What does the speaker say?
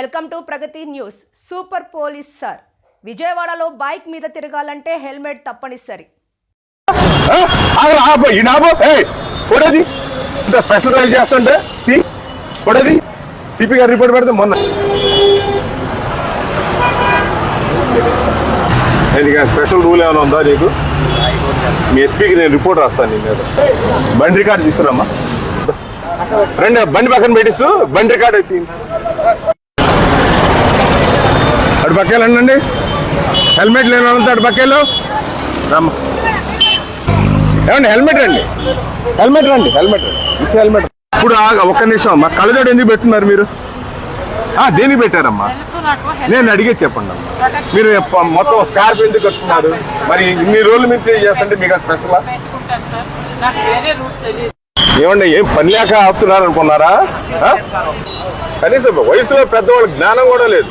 Welcome to Pragati news. Super police sir విజయవాడలో bike మీద తిరగాలంటే హెల్మెట్ తప్పనిసరి. ఇంత స్పెషల్ రైల్ చేస్తుంటే సిపి గారు రిపోర్ట్ పెడితే మొన్న. స్పెషల్ రూల్ ఏమైనా ఉందా నీకు? మీ ఎస్పీకి నేను రిపోర్ట్ రాస్తాను నీ మీద. బండి రికార్డు తీసుకురమ్మా రెండు బండి పక్కన పెట్టిస్తూ బండి రికార్డు అయితే అటు అండి హెల్మెట్ లేని వాళ్ళంతా అటు రమ్మా. ఏమండి హెల్మెట్ రండి. హెల్మెట్ రండి హెల్మెట్ రండి. హెల్మెట్. ఇప్పుడు ఒక్క నిమిషం. మా కళ్ళజోడు ఎందుకు పెట్టున్నారు మీరు? దేని దేనికి పెట్టారమ్మా? నేను అడిగే చెప్పండి అమ్మా. మీరు మొత్తం స్కార్ప్ ఎందుకు కట్టుకున్నారు? మరి ఇన్ని రోజులు మీరు పే చేస్తుంటే మీకు అది స్పెషల్ ఏమండి ఏం పని లేక ఆపుతున్నారు అనుకున్నారా? కనీసం వయసులో పెద్దవాళ్ళ జ్ఞానం కూడా లేదు.